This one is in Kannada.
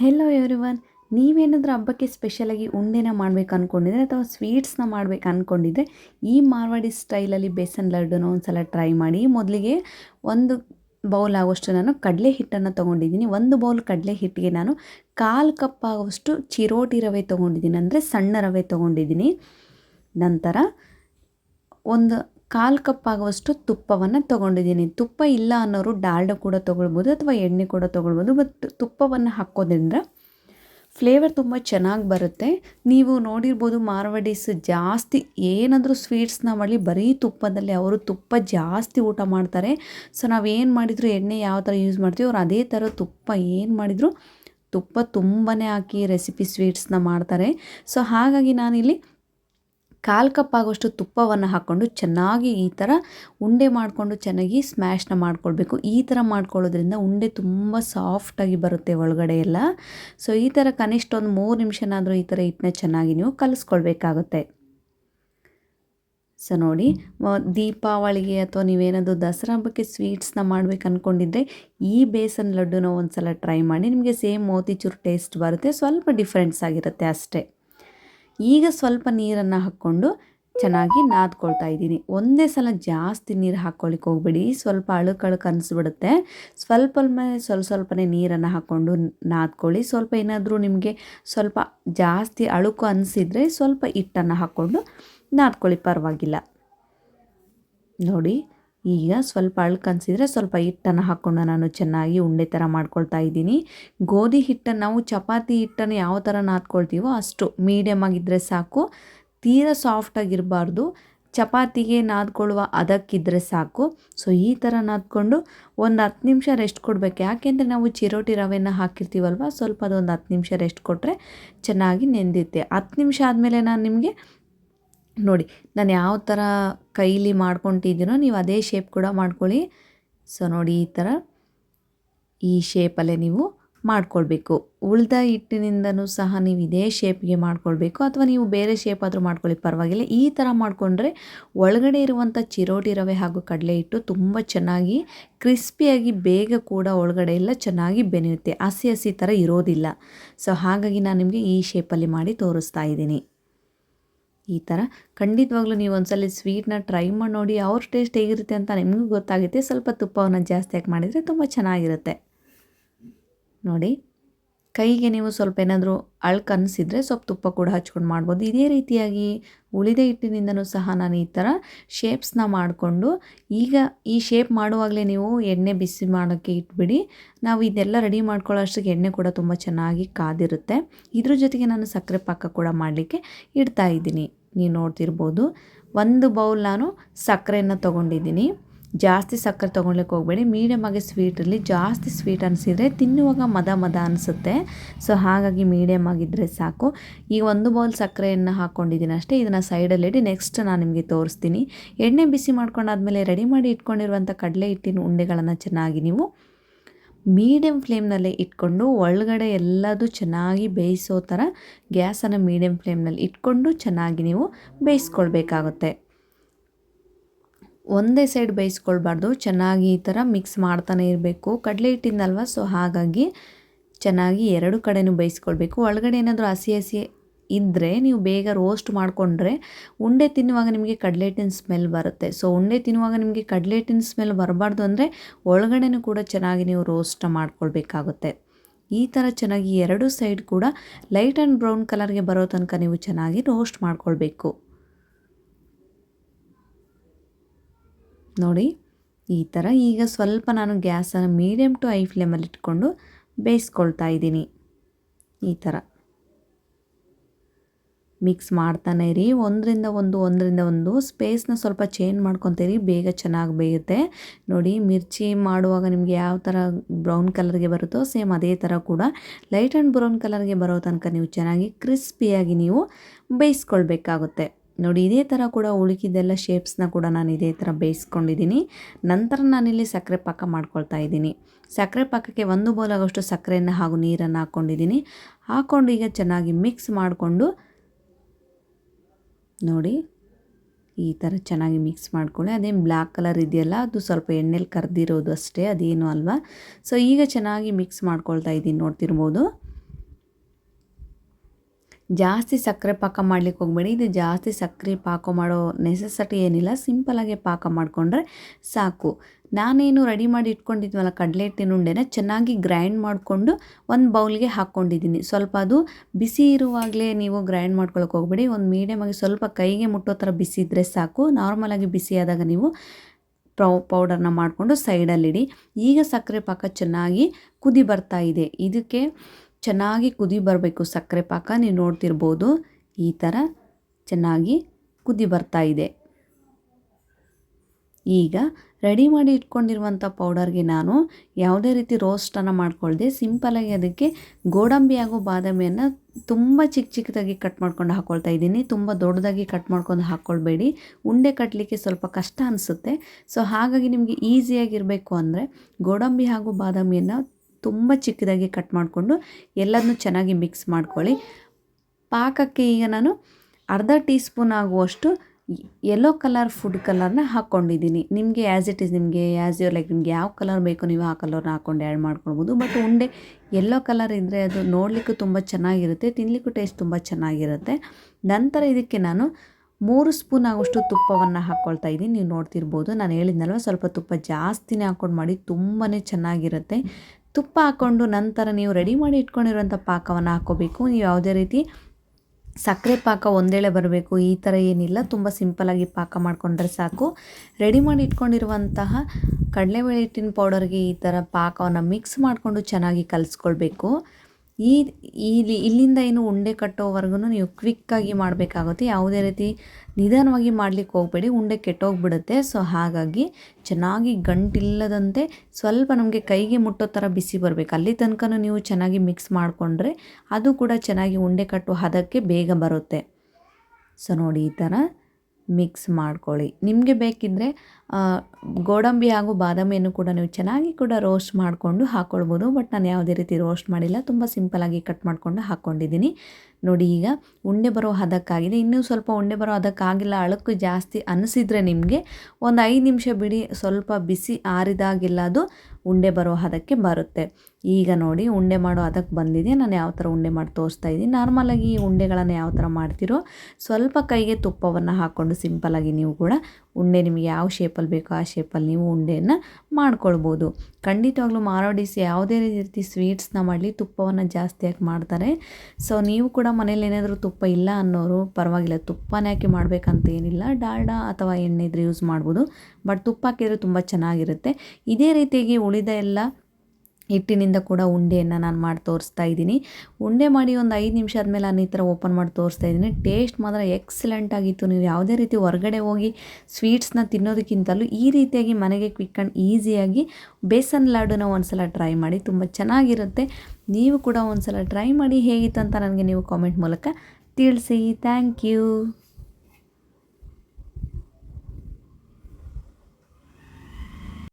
ಹೆಲೋ ಎವ್ರಿವನ್ ನೀವೇನಾದರೂ ಹಬ್ಬಕ್ಕೆ ಸ್ಪೆಷಲಾಗಿ ಉಂಡೆನ ಮಾಡ್ಬೇಕು ಅಂದ್ಕೊಂಡಿದ್ರೆ ಅಥವಾ ಸ್ವೀಟ್ಸ್ನ ಮಾಡ್ಬೇಕು ಅಂದ್ಕೊಂಡಿದ್ರೆ ಈ ಮಾರ್ವಾಡಿ ಸ್ಟೈಲಲ್ಲಿ ಬೇಸನ್ ಲಡ್ಡುನ ಒಂದು ಸಲ ಟ್ರೈ ಮಾಡಿ. ಮೊದಲಿಗೆ ಒಂದು ಬೌಲ್ ಆಗುವಷ್ಟು ನಾನು ಕಡಲೆ ಹಿಟ್ಟನ್ನು ತೊಗೊಂಡಿದ್ದೀನಿ. ಒಂದು ಬೌಲ್ ಕಡಲೆ ಹಿಟ್ಟಿಗೆ ನಾನು ಕಾಲು ಕಪ್ ಆಗುವಷ್ಟು ಚಿರೋಟಿ ರವೆ ತೊಗೊಂಡಿದ್ದೀನಿ. ಅಂದರೆ ಸಣ್ಣ ರವೆ ತೊಗೊಂಡಿದ್ದೀನಿ. ನಂತರ ಒಂದು ಕಾಲು ಕಪ್ಪಾಗುವಷ್ಟು ತುಪ್ಪವನ್ನು ತೊಗೊಂಡಿದ್ದೀನಿ. ತುಪ್ಪ ಇಲ್ಲ ಅನ್ನೋರು ಡಾಲ್ಡ ಕೂಡ ತೊಗೊಳ್ಬೋದು ಅಥವಾ ಎಣ್ಣೆ ಕೂಡ ತೊಗೊಳ್ಬೋದು. ಬಟ್ ತುಪ್ಪವನ್ನು ಹಾಕೋದ್ರಿಂದ ಫ್ಲೇವರ್ ತುಂಬ ಚೆನ್ನಾಗಿ ಬರುತ್ತೆ. ನೀವು ನೋಡಿರ್ಬೋದು ಮಾರ್ವಡೀಸ್ ಜಾಸ್ತಿ ಏನಾದರೂ ಸ್ವೀಟ್ಸ್ನ ಮಾಡಲಿ ಬರೀ ತುಪ್ಪದಲ್ಲಿ ಅವರು ತುಪ್ಪ ಜಾಸ್ತಿ ಊಟ ಮಾಡ್ತಾರೆ. ಸೊ, ನಾವೇನು ಮಾಡಿದರೂ ಎಣ್ಣೆ ಯಾವ ಥರ ಯೂಸ್ ಮಾಡ್ತೀವಿ ಅವ್ರು ಅದೇ ಥರ ತುಪ್ಪ ಏನು ಮಾಡಿದರೂ ತುಪ್ಪ ತುಂಬನೇ ಹಾಕಿ ರೆಸಿಪಿ ಸ್ವೀಟ್ಸ್ನ ಮಾಡ್ತಾರೆ. ಸೊ, ಹಾಗಾಗಿ ನಾನಿಲ್ಲಿ ಕಾಲು ಕಪ್ ಆಗೋಷ್ಟು ತುಪ್ಪವನ್ನು ಹಾಕ್ಕೊಂಡು ಚೆನ್ನಾಗಿ ಈ ಥರ ಉಂಡೆ ಮಾಡಿಕೊಂಡು ಚೆನ್ನಾಗಿ ಸ್ಮ್ಯಾಶ್ನ ಮಾಡ್ಕೊಳ್ಬೇಕು. ಈ ಥರ ಮಾಡ್ಕೊಳ್ಳೋದ್ರಿಂದ ಉಂಡೆ ತುಂಬ ಸಾಫ್ಟಾಗಿ ಬರುತ್ತೆ ಒಳಗಡೆ ಎಲ್ಲ. ಸೊ ಈ ಥರ ಕನಿಷ್ಠ ಒಂದು ಮೂರು ನಿಮಿಷನಾದರೂ ಈ ಥರ ಹಿಟ್ಟನ್ನ ಚೆನ್ನಾಗಿ ನೀವು ಕಲಿಸ್ಕೊಳ್ಬೇಕಾಗುತ್ತೆ. ಸೊ ನೋಡಿ ದೀಪಾವಳಿಗೆ ಅಥವಾ ನೀವೇನಾದರೂ ದಸರಾ ಹಬ್ಬಕ್ಕೆ ಸ್ವೀಟ್ಸ್ನ ಮಾಡ್ಬೇಕು ಅಂದ್ಕೊಂಡಿದ್ದೆ ಈ ಬೇಸನ್ ಲಡ್ಡುನ ಒಂದು ಸಲ ಟ್ರೈ ಮಾಡಿ ನಿಮಗೆ ಸೇಮ್ ಮೋತಿಚೂರು ಟೇಸ್ಟ್ ಬರುತ್ತೆ. ಸ್ವಲ್ಪ ಡಿಫ್ರೆನ್ಸ್ ಆಗಿರುತ್ತೆ ಅಷ್ಟೇ. ಈಗ ಸ್ವಲ್ಪ ನೀರನ್ನು ಹಾಕ್ಕೊಂಡು ಚೆನ್ನಾಗಿ ನಾದ್ಕೊಳ್ತಾ ಇದ್ದೀನಿ. ಒಂದೇ ಸಲ ಜಾಸ್ತಿ ನೀರು ಹಾಕ್ಕೊಳ್ಳಿಕ್ಕೆ ಹೋಗ್ಬೇಡಿ. ಸ್ವಲ್ಪ ಅಳುಕಳು ಅಳುಕು ಅನಿಸ್ಬಿಡುತ್ತೆ. ಸ್ವಲ್ಪ ಸ್ವಲ್ಪ ಸ್ವಲ್ಪನೇ ನೀರನ್ನು ಹಾಕ್ಕೊಂಡು ನಾದ್ಕೊಳ್ಳಿ. ಸ್ವಲ್ಪ ಏನಾದರೂ ನಿಮಗೆ ಸ್ವಲ್ಪ ಜಾಸ್ತಿ ಅಳುಕು ಅನಿಸಿದರೆ ಸ್ವಲ್ಪ ಹಿಟ್ಟನ್ನು ಹಾಕ್ಕೊಂಡು ನಾದ್ಕೊಳ್ಳಿ. ಪರವಾಗಿಲ್ಲ. ನೋಡಿ. ಈಗ ಸ್ವಲ್ಪ ಅಳ್ಳು ಅನಿಸಿದರೆ ಸ್ವಲ್ಪ ಹಿಟ್ಟನ್ನು ಹಾಕ್ಕೊಂಡು ನಾನು ಚೆನ್ನಾಗಿ ಉಂಡೆ ಥರ ಮಾಡ್ಕೊಳ್ತಾ ಇದ್ದೀನಿ. ಗೋಧಿ ಹಿಟ್ಟನ್ನು ನಾವು ಚಪಾತಿ ಹಿಟ್ಟನ್ನು ಯಾವ ಥರ ನಾದ್ಕೊಳ್ತೀವೋ ಅಷ್ಟು ಮೀಡಿಯಮ್ ಆಗಿದ್ದರೆ ಸಾಕು. ತೀರಾ ಸಾಫ್ಟಾಗಿರಬಾರ್ದು ಚಪಾತಿಗೆ ನಾದ್ಕೊಳ್ಳುವ ಅದಕ್ಕಿದ್ರೆ ಸಾಕು. ಸೊ ಈ ಥರ ನಾದ್ಕೊಂಡು ಒಂದು ಹತ್ತು ನಿಮಿಷ ರೆಸ್ಟ್ ಕೊಡಬೇಕು. ಯಾಕೆಂದರೆ ನಾವು ಚಿರೋಟಿ ರವೆನ ಹಾಕಿರ್ತೀವಲ್ವ, ಸ್ವಲ್ಪ ಅದೊಂದು ಹತ್ತು ನಿಮಿಷ ರೆಸ್ಟ್ ಕೊಟ್ಟರೆ ಚೆನ್ನಾಗಿ ನೆಂದಿತ್ತೆ ಹತ್ತು ನಿಮಿಷ ಆದಮೇಲೆ ನಾನು ನಿಮಗೆ ನೋಡಿ, ನಾನು ಯಾವ ಥರ ಕೈಲಿ ಮಾಡ್ಕೊತಿದ್ದೀನೋ ನೀವು ಅದೇ ಶೇಪ್ ಕೂಡ ಮಾಡ್ಕೊಳ್ಳಿ. ಸೊ ನೋಡಿ ಈ ಥರ ಈ ಶೇಪಲ್ಲೇ ನೀವು ಮಾಡ್ಕೊಳ್ಬೇಕು. ಉಳ್ದ ಹಿಟ್ಟಿನಿಂದನೂ ಸಹ ನೀವು ಇದೇ ಶೇಪ್ಗೆ ಮಾಡ್ಕೊಳ್ಬೇಕು. ಅಥವಾ ನೀವು ಬೇರೆ ಶೇಪ್ ಆದರೂ ಮಾಡ್ಕೊಳ್ಳಿ, ಪರವಾಗಿಲ್ಲ. ಈ ಥರ ಮಾಡಿಕೊಂಡ್ರೆ ಒಳಗಡೆ ಇರುವಂಥ ಚಿರೋಟಿ ರವೆ ಹಾಗೂ ಕಡಲೆ ಹಿಟ್ಟು ತುಂಬ ಚೆನ್ನಾಗಿ, ಕ್ರಿಸ್ಪಿಯಾಗಿ ಬೇಗ ಕೂಡ ಒಳಗಡೆ ಎಲ್ಲ ಚೆನ್ನಾಗಿ ಬೆನೆಯುತ್ತೆ. ಹಸಿ ಹಸಿ ಥರ ಇರೋದಿಲ್ಲ. ಸೊ ಹಾಗಾಗಿ ನಾನು ನಿಮಗೆ ಈ ಶೇಪಲ್ಲಿ ಮಾಡಿ ತೋರಿಸ್ತಾ ಇದ್ದೀನಿ. ಈ ಥರ ಖಂಡಿತವಾಗ್ಲೂ ನೀವು ಒಂದ್ಸಲ ಸ್ವೀಟ್ನ ಟ್ರೈ ಮಾಡಿ ನೋಡಿ ಅವ್ರ ಟೇಸ್ಟ್ ಹೇಗಿರುತ್ತೆ ಅಂತ ನಿಮಗೂ ಗೊತ್ತಾಗುತ್ತೆ. ಸ್ವಲ್ಪ ತುಪ್ಪವನ್ನು ಜಾಸ್ತಿ ಹಾಕಿ ಮಾಡಿದರೆ ತುಂಬ ಚೆನ್ನಾಗಿರುತ್ತೆ. ನೋಡಿ, ಕೈಗೆ ನೀವು ಸ್ವಲ್ಪ ಏನಾದರೂ ಅಳ್ಕ ಅನಿಸಿದರೆ ಸ್ವಲ್ಪ ತುಪ್ಪ ಕೂಡ ಹಚ್ಕೊಂಡು ಮಾಡ್ಬೋದು. ಇದೇ ರೀತಿಯಾಗಿ ಉಳಿದ ಹಿಟ್ಟಿನಿಂದನೂ ಸಹ ನಾನು ಈ ಥರ ಶೇಪ್ಸ್ನ ಮಾಡಿಕೊಂಡು, ಈಗ ಈ ಶೇಪ್ ಮಾಡುವಾಗಲೇ ನೀವು ಎಣ್ಣೆ ಬಿಸಿ ಮಾಡೋಕ್ಕೆ ಇಟ್ಬಿಡಿ. ನಾವು ಇದೆಲ್ಲ ರೆಡಿ ಮಾಡ್ಕೊಳ್ಳೋ ಅಷ್ಟಕ್ಕೆ ಎಣ್ಣೆ ಕೂಡ ತುಂಬ ಚೆನ್ನಾಗಿ ಕಾದಿರುತ್ತೆ. ಇದ್ರ ಜೊತೆಗೆ ನಾನು ಸಕ್ಕರೆ ಪಾಕ ಕೂಡ ಮಾಡಲಿಕ್ಕೆ ಇಡ್ತಾ ಇದ್ದೀನಿ. ನೀವು ನೋಡ್ತಿರ್ಬೋದು. ಒಂದು ಬೌಲ್ ನಾನು ಸಕ್ಕರೆಯನ್ನು ತೊಗೊಂಡಿದ್ದೀನಿ. ಜಾಸ್ತಿ ಸಕ್ಕರೆ ತೊಗೊಳ್ಲಿಕ್ಕೆ ಹೋಗಬೇಡಿ. ಮೀಡಿಯಮ್ ಆಗಿ ಸ್ವೀಟಲ್ಲಿ ಜಾಸ್ತಿ ಸ್ವೀಟ್ ಅನಿಸಿದರೆ ತಿನ್ನುವಾಗ ಮದ ಮದ ಅನಿಸುತ್ತೆ. ಸೊ ಹಾಗಾಗಿ ಮೀಡಿಯಮ್ ಆಗಿದ್ದರೆ ಸಾಕು. ಈ ಒಂದು ಬೌಲ್ ಸಕ್ಕರೆಯನ್ನು ಹಾಕ್ಕೊಂಡಿದ್ದೀನಿ ಅಷ್ಟೇ. ಇದನ್ನು ಸೈಡಲ್ಲಿಡಿ ನೆಕ್ಸ್ಟ್ ನಾನು ನಿಮಗೆ ತೋರಿಸ್ತೀನಿ. ಎಣ್ಣೆ ಬಿಸಿ ಮಾಡ್ಕೊಂಡಾದ್ಮೇಲೆ ರೆಡಿ ಮಾಡಿ ಇಟ್ಕೊಂಡಿರುವಂಥ ಕಡಲೆ ಹಿಟ್ಟಿನ ಉಂಡೆಗಳನ್ನು ಚೆನ್ನಾಗಿ ನೀವು ಮೀಡಿಯಮ್ ಫ್ಲೇಮ್ನಲ್ಲೇ ಇಟ್ಕೊಂಡು ಒಳಗಡೆ ಎಲ್ಲದು ಚೆನ್ನಾಗಿ ಬೇಯಿಸೋ ಥರ ಗ್ಯಾಸನ್ನು ಮೀಡಿಯಮ್ ಫ್ಲೇಮ್ನಲ್ಲಿ ಇಟ್ಕೊಂಡು ಚೆನ್ನಾಗಿ ನೀವು ಬೇಯಿಸ್ಕೊಳ್ಬೇಕಾಗುತ್ತೆ. ಒಂದೇ ಸೈಡ್ ಬೇಯಿಸ್ಕೊಳ್ಬಾರ್ದು, ಚೆನ್ನಾಗಿ ಈ ಥರ ಮಿಕ್ಸ್ ಮಾಡ್ತಾನೆ ಇರಬೇಕು. ಕಡಲೆ ಹಿಟ್ಟಿಂದಲ್ವ? ಸೊ ಹಾಗಾಗಿ ಚೆನ್ನಾಗಿ ಎರಡು ಕಡೆನೂ ಬೇಯಿಸ್ಕೊಳ್ಬೇಕು. ಒಳಗಡೆ ಏನಾದರೂ ಹಸಿ ಹಸಿ ಇದ್ದರೆ ನೀವು ಬೇಗ ರೋಸ್ಟ್ ಮಾಡಿಕೊಂಡ್ರೆ ಉಂಡೆ ತಿನ್ನುವಾಗ ನಿಮಗೆ ಕಡಲೆಟಿನ ಸ್ಮೆಲ್ ಬರುತ್ತೆ. ಸೊ ಉಂಡೆ ತಿನ್ನುವಾಗ ನಿಮಗೆ ಕಡಲೆಟಿನ ಸ್ಮೆಲ್ ಬರಬಾರ್ದು ಅಂದರೆ ಒಳಗಡೆನೂ ಕೂಡ ಚೆನ್ನಾಗಿ ನೀವು ರೋಸ್ಟ್ ಮಾಡ್ಕೊಳ್ಬೇಕಾಗುತ್ತೆ. ಈ ಥರ ಚೆನ್ನಾಗಿ ಎರಡು ಸೈಡ್ ಕೂಡ ಲೈಟ್ ಆ್ಯಂಡ್ ಬ್ರೌನ್ ಕಲರ್ಗೆ ಬರೋ ತನಕ ನೀವು ಚೆನ್ನಾಗಿ ರೋಸ್ಟ್ ಮಾಡ್ಕೊಳ್ಬೇಕು. ನೋಡಿ, ಈ ಥರ ಈಗ ಸ್ವಲ್ಪ ನಾನು ಗ್ಯಾಸನ್ನು ಮೀಡಿಯಮ್ ಟು ಐ ಫ್ಲೇಮಲ್ಲಿ ಇಟ್ಕೊಂಡು ಬೇಯಿಸ್ಕೊಳ್ತಾ ಇದ್ದೀನಿ. ಈ ಥರ ಮಿಕ್ಸ್ ಮಾಡ್ತಾನೆ ಇರಿ. ಒಂದರಿಂದ ಒಂದು ಒಂದರಿಂದ ಒಂದು ಸ್ಪೇಸ್ನ ಸ್ವಲ್ಪ ಚೇಂಜ್ ಮಾಡ್ಕೊತೀರಿ ಬೇಗ ಚೆನ್ನಾಗಿ ಬೇಯುತ್ತೆ. ನೋಡಿ, ಮಿರ್ಚಿ ಮಾಡುವಾಗ ನಿಮಗೆ ಯಾವ ಥರ ಬ್ರೌನ್ ಕಲರ್ಗೆ ಬರುತ್ತೋ ಸೇಮ್ ಅದೇ ಥರ ಕೂಡ ಲೈಟ್ ಆ್ಯಂಡ್ ಬ್ರೌನ್ ಕಲರ್ಗೆ ಬರೋ ತನಕ ನೀವು ಚೆನ್ನಾಗಿ ಕ್ರಿಸ್ಪಿಯಾಗಿ ನೀವು ಬೇಯಿಸ್ಕೊಳ್ಬೇಕಾಗುತ್ತೆ. ನೋಡಿ, ಇದೇ ಥರ ಕೂಡ ಉಳುಕಿದ್ದೆಲ್ಲ ಶೇಪ್ಸ್ನ ಕೂಡ ನಾನು ಇದೇ ಥರ ಬೇಯಿಸ್ಕೊಂಡಿದ್ದೀನಿ. ನಂತರ ನಾನಿಲ್ಲಿ ಸಕ್ಕರೆ ಪಾಕ ಮಾಡ್ಕೊಳ್ತಾ ಇದ್ದೀನಿ. ಸಕ್ಕರೆ ಪಾಕಕ್ಕೆ ಒಂದು ಬೌಲಾಗಷ್ಟು ಸಕ್ಕರೆಯನ್ನು ಹಾಗೂ ನೀರನ್ನು ಹಾಕ್ಕೊಂಡಿದ್ದೀನಿ ಹಾಕ್ಕೊಂಡು ಈಗ ಚೆನ್ನಾಗಿ ಮಿಕ್ಸ್ ಮಾಡಿಕೊಂಡು ನೋಡಿ, ಈ ಥರ ಚೆನ್ನಾಗಿ ಮಿಕ್ಸ್ ಮಾಡ್ಕೊಳ್ಳಿ. ಅದೇನು ಬ್ಲ್ಯಾಕ್ ಕಲರ್ ಇದೆಯಲ್ಲ, ಅದು ಸ್ವಲ್ಪ ಎಣ್ಣೆಲಿ ಕರೆದಿರೋದು ಅಷ್ಟೇ, ಅದೇನು ಅಲ್ವಾ? ಸೊ ಈಗ ಚೆನ್ನಾಗಿ ಮಿಕ್ಸ್ ಮಾಡ್ಕೊಳ್ತಾ ಇದ್ದೀನಿ ನೋಡ್ತಿರ್ಬೋದು. ಜಾಸ್ತಿ ಸಕ್ಕರೆ ಪಾಕ ಮಾಡ್ಲಿಕ್ಕೆ ಹೋಗಬೇಡಿ. ಇದು ಜಾಸ್ತಿ ಸಕ್ಕರೆ ಪಾಕ ಮಾಡೋ ನೆಸೆಸಿಟಿ ಏನಿಲ್ಲ ಸಿಂಪಲಾಗಿ ಪಾಕ ಮಾಡಿಕೊಂಡ್ರೆ ಸಾಕು. ನಾನೇನು ರೆಡಿ ಮಾಡಿ ಇಟ್ಕೊಂಡಿದ್ವಲ್ಲ ಕಡಲೆ ಹಿಟ್ಟಿನ ಉಂಡೆನ ಚೆನ್ನಾಗಿ ಗ್ರೈಂಡ್ ಮಾಡಿಕೊಂಡು ಒಂದು ಬೌಲ್ಗೆ ಹಾಕ್ಕೊಂಡಿದ್ದೀನಿ. ಸ್ವಲ್ಪ ಅದು ಬಿಸಿ ಇರುವಾಗಲೇ ನೀವು ಗ್ರೈಂಡ್ ಮಾಡ್ಕೊಳಕ್ಕೆ ಹೋಗಬೇಡಿ. ಒಂದು ಮೀಡಿಯಮ್ ಆಗಿ ಸ್ವಲ್ಪ ಕೈಗೆ ಮುಟ್ಟೋ ಥರ ಬಿಸಿ ಇದ್ದರೆ ಸಾಕು. ನಾರ್ಮಲಾಗಿ ಬಿಸಿಯಾದಾಗ ನೀವು ಪ್ರೌ ಪೌಡರ್ನ ಮಾಡಿಕೊಂಡು ಸೈಡಲ್ಲಿಡಿ ಈಗ ಸಕ್ಕರೆ ಪಾಕ ಚೆನ್ನಾಗಿ ಕುದಿ ಬರ್ತಾ ಇದೆ. ಇದಕ್ಕೆ ಚೆನ್ನಾಗಿ ಕುದಿ ಬರಬೇಕು ಸಕ್ಕರೆ ಪಾಕ. ನೀವು ನೋಡ್ತಿರ್ಬೋದು ಈ ಥರ ಚೆನ್ನಾಗಿ ಕುದಿ ಬರ್ತಾ ಇದೆ. ಈಗ ರೆಡಿ ಮಾಡಿ ಇಟ್ಕೊಂಡಿರುವಂಥ ಪೌಡರ್ಗೆ ನಾನು ಯಾವುದೇ ರೀತಿ ರೋಸ್ಟನ್ನು ಮಾಡ್ಕೊಳ್ಳ್ದೆ ಸಿಂಪಲಾಗಿ ಅದಕ್ಕೆ ಗೋಡಂಬಿ ಹಾಗೂ ಬಾದಾಮಿಯನ್ನು ತುಂಬ ಚಿಕ್ಕ ಚಿಕ್ಕದಾಗಿ ಕಟ್ ಮಾಡ್ಕೊಂಡು ಹಾಕ್ಕೊಳ್ತಾ ಇದ್ದೀನಿ. ತುಂಬ ದೊಡ್ಡದಾಗಿ ಕಟ್ ಮಾಡ್ಕೊಂಡು ಹಾಕ್ಕೊಳ್ಬೇಡಿ ಉಂಡೆ ಕಟ್ಟಲಿಕ್ಕೆ ಸ್ವಲ್ಪ ಕಷ್ಟ ಅನಿಸುತ್ತೆ. ಸೊ ಹಾಗಾಗಿ ನಿಮಗೆ ಈಸಿಯಾಗಿರಬೇಕು ಅಂದರೆ ಗೋಡಂಬಿ ಹಾಗೂ ಬಾದಾಮಿಯನ್ನು ತುಂಬ ಚಿಕ್ಕದಾಗಿ ಕಟ್ ಮಾಡಿಕೊಂಡು ಎಲ್ಲದನ್ನು ಚೆನ್ನಾಗಿ ಮಿಕ್ಸ್ ಮಾಡ್ಕೊಳ್ಳಿ. ಪಾಕಕ್ಕೆ ಈಗ ನಾನು ಅರ್ಧ ಟೀ ಸ್ಪೂನ್ ಆಗುವಷ್ಟು ಯೆಲ್ಲೋ ಕಲರ್ ಫುಡ್ ಕಲರ್ನ ಹಾಕ್ಕೊಂಡಿದ್ದೀನಿ ನಿಮಗೆ ಆ್ಯಸ್ ಇಟ್ ಈಸ್ ನಿಮಗೆ ಆ್ಯಸ್ ಯು ಲೈಕ್ ನಿಮ್ಗೆ ಯಾವ ಕಲರ್ ಬೇಕೋ ನೀವು ಆ ಕಲರ್ನ ಹಾಕ್ಕೊಂಡು ಆ್ಯಡ್ ಮಾಡ್ಕೊಳ್ಬೋದು. ಬಟ್ ಉಂಡೆ ಯೆಲ್ಲೋ ಕಲರ್ ಇದ್ದರೆ ಅದು ನೋಡಲಿಕ್ಕೂ ತುಂಬ ಚೆನ್ನಾಗಿರುತ್ತೆ ತಿನ್ನಲಿಕ್ಕೂ ಟೇಸ್ಟ್ ತುಂಬ ಚೆನ್ನಾಗಿರುತ್ತೆ. ನಂತರ ಇದಕ್ಕೆ ನಾನು ಮೂರು ಸ್ಪೂನ್ ಆಗೋಷ್ಟು ತುಪ್ಪವನ್ನು ಹಾಕ್ಕೊಳ್ತಾ ಇದ್ದೀನಿ. ನೀವು ನೋಡ್ತಿರ್ಬೋದು, ನಾನು ಹೇಳಿದ್ನಲ್ವ ಸ್ವಲ್ಪ ತುಪ್ಪ ಜಾಸ್ತಿನೇ ಹಾಕ್ಕೊಂಡು ಮಾಡಿ ತುಂಬಾ ಚೆನ್ನಾಗಿರುತ್ತೆ. ತುಪ್ಪ ಹಾಕ್ಕೊಂಡು ನಂತರ ನೀವು ರೆಡಿ ಮಾಡಿ ಇಟ್ಕೊಂಡಿರುವಂಥ ಪಾಕವನ್ನು ಹಾಕ್ಕೋಬೇಕು ನೀವು ಯಾವುದೇ ರೀತಿ ಸಕ್ಕರೆ ಪಾಕ ಒಂದೇಳೆ ಬರಬೇಕು, ಈ ಥರ ಏನಿಲ್ಲ. ತುಂಬ ಸಿಂಪಲಾಗಿ ಪಾಕ ಮಾಡಿಕೊಂಡ್ರೆ ಸಾಕು. ರೆಡಿ ಮಾಡಿ ಇಟ್ಕೊಂಡಿರುವಂತಹ ಕಡಲೆಬೇಳೆ ಹಿಟ್ಟಿನ ಪೌಡರ್ಗೆ ಈ ಥರ ಪಾಕವನ್ನು ಮಿಕ್ಸ್ ಮಾಡಿಕೊಂಡು ಚೆನ್ನಾಗಿ ಕಲಿಸ್ಕೊಳ್ಬೇಕು. ಈ, ಇಲ್ಲಿ, ಇಲ್ಲಿಂದ ಏನು ಉಂಡೆ ಕಟ್ಟೋವರೆಗೂ ನೀವು ಕ್ವಿಕ್ಕಾಗಿ ಮಾಡಬೇಕಾಗುತ್ತೆ. ಯಾವುದೇ ರೀತಿ ನಿಧಾನವಾಗಿ ಮಾಡಲಿಕ್ಕೆ ಹೋಗಬೇಡಿ, ಉಂಡೆ ಕೆಟ್ಟೋಗ್ಬಿಡುತ್ತೆ. ಸೊ ಹಾಗಾಗಿ ಚೆನ್ನಾಗಿ ಗಂಟಿಲ್ಲದಂತೆ ಸ್ವಲ್ಪ ನಮಗೆ ಕೈಗೆ ಮುಟ್ಟೋ ಥರ ಬಿಸಿ ಬರಬೇಕು. ಅಲ್ಲಿ ತನಕ ನೀವು ಚೆನ್ನಾಗಿ ಮಿಕ್ಸ್ ಮಾಡಿಕೊಂಡ್ರೆ ಅದು ಕೂಡ ಚೆನ್ನಾಗಿ ಉಂಡೆ ಕಟ್ಟುವ ಹದಕ್ಕೆ ಬೇಗ ಬರುತ್ತೆ. ಸೊ ನೋಡಿ ಈ ಥರ ಮಿಕ್ಸ್ ಮಾಡ್ಕೊಳ್ಳಿ. ನಿಮಗೆ ಬೇಕಿದ್ದರೆ ಗೋಡಂಬಿ ಹಾಗೂ ಬಾದಾಮಿಯನ್ನು ಕೂಡ ನೀವು ಚೆನ್ನಾಗಿ ಕೂಡ ರೋಸ್ಟ್ ಮಾಡಿಕೊಂಡು ಹಾಕ್ಕೊಳ್ಬೋದು ಬಟ್ ನಾನು ಯಾವುದೇ ರೀತಿ ರೋಸ್ಟ್ ಮಾಡಿಲ್ಲ. ತುಂಬ ಸಿಂಪಲಾಗಿ ಕಟ್ ಮಾಡಿಕೊಂಡು ಹಾಕ್ಕೊಂಡಿದ್ದೀನಿ ನೋಡಿ ಈಗ ಉಂಡೆ ಬರೋ ಹದಕ್ಕಾಗಿದೆ. ಇನ್ನೂ ಸ್ವಲ್ಪ ಉಂಡೆ ಬರೋ ಹದಕ್ಕಾಗಿಲ್ಲ. ಅಳಕು ಜಾಸ್ತಿ ಅನಿಸಿದರೆ ನಿಮಗೆ ಒಂದು ಐದು ನಿಮಿಷ ಬಿಡಿ. ಸ್ವಲ್ಪ ಬಿಸಿ ಆರಿದಾಗಿಲ್ಲ ಅದು ಉಂಡೆ ಬರೋ ಹದಕ್ಕೆ ಬರುತ್ತೆ. ಈಗ ನೋಡಿ ಉಂಡೆ ಮಾಡೋ ಅದಕ್ಕೆ ಬಂದಿದೆ. ನಾನು ಯಾವ ಥರ ಉಂಡೆ ಮಾಡಿ ತೋರಿಸ್ತಾ ಇದ್ದೀನಿ. ನಾರ್ಮಲಾಗಿ ಈ ಉಂಡೆಗಳನ್ನು ಯಾವ ಥರ ಮಾಡ್ತೀರೋ ಸ್ವಲ್ಪ ಕೈಗೆ ತುಪ್ಪವನ್ನು ಹಾಕ್ಕೊಂಡು ಸಿಂಪಲಾಗಿ ನೀವು ಕೂಡ ಉಂಡೆ ನಿಮಗೆ ಯಾವ ಶೇಪಲ್ಲಿ ಬೇಕೋ ಆ ಶೇಪಲ್ಲಿ ನೀವು ಉಂಡೆಯನ್ನು ಮಾಡ್ಕೊಳ್ಬೋದು. ಖಂಡಿತವಾಗ್ಲೂ ಮಾರೋಡಿಸ್ ಯಾವುದೇ ರೀತಿ ಸ್ವೀಟ್ಸ್ನ ಮಾಡಲಿ ತುಪ್ಪವನ್ನು ಜಾಸ್ತಿ ಹಾಕಿ ಮಾಡ್ತಾರೆ. ಸೊ ನೀವು ಕೂಡ ಮನೇಲಿ ಏನಾದರೂ ತುಪ್ಪ ಇಲ್ಲ ಅನ್ನೋರು ಪರವಾಗಿಲ್ಲ. ತುಪ್ಪನೇ ಹಾಕಿ ಮಾಡಬೇಕಂತ ಏನಿಲ್ಲ. ಡಾಲ್ಡಾ ಅಥವಾ ಎಣ್ಣೆ ಇದ್ರೆ ಯೂಸ್ ಮಾಡ್ಬೋದು. ಬಟ್ ತುಪ್ಪ ಹಾಕಿದರೆ ತುಂಬ ಚೆನ್ನಾಗಿರುತ್ತೆ. ಇದೇ ರೀತಿಯಾಗಿ ಉಳಿದ ಎಲ್ಲ ಹಿಟ್ಟಿನಿಂದ ಕೂಡ ಉಂಡೆಯನ್ನು ನಾನು ಮಾಡಿ ತೋರಿಸ್ತಾ ಇದ್ದೀನಿ. ಉಂಡೆ ಮಾಡಿ ಒಂದು ಐದು ನಿಮಿಷ ಆದಮೇಲೆ ನಾನು ಈ ಥರ ಓಪನ್ ಮಾಡಿ ತೋರಿಸ್ತಾ ಇದ್ದೀನಿ. ಟೇಸ್ಟ್ ಮಾತ್ರ ಎಕ್ಸಲೆಂಟ್ ಆಗಿತ್ತು. ನೀವು ಯಾವುದೇ ರೀತಿ ಹೊರಗಡೆ ಹೋಗಿ ಸ್ವೀಟ್ಸ್ನ ತಿನ್ನೋದಕ್ಕಿಂತಲೂ ಈ ರೀತಿಯಾಗಿ ಮನೆಗೆ ಕ್ವಿಕ್ ಆ್ಯಂಡ್ ಈಸಿಯಾಗಿ ಬೇಸನ್ ಲಾಡುನ ಒಂದು ಸಲ ಟ್ರೈ ಮಾಡಿ. ತುಂಬ ಚೆನ್ನಾಗಿರುತ್ತೆ. ನೀವು ಕೂಡ ಒಂದ್ಸಲ ಟ್ರೈ ಮಾಡಿ ಹೇಗಿತ್ತು ಅಂತ ನನಗೆ ನೀವು ಕಾಮೆಂಟ್ ಮೂಲಕ ತಿಳಿಸಿ. Thank you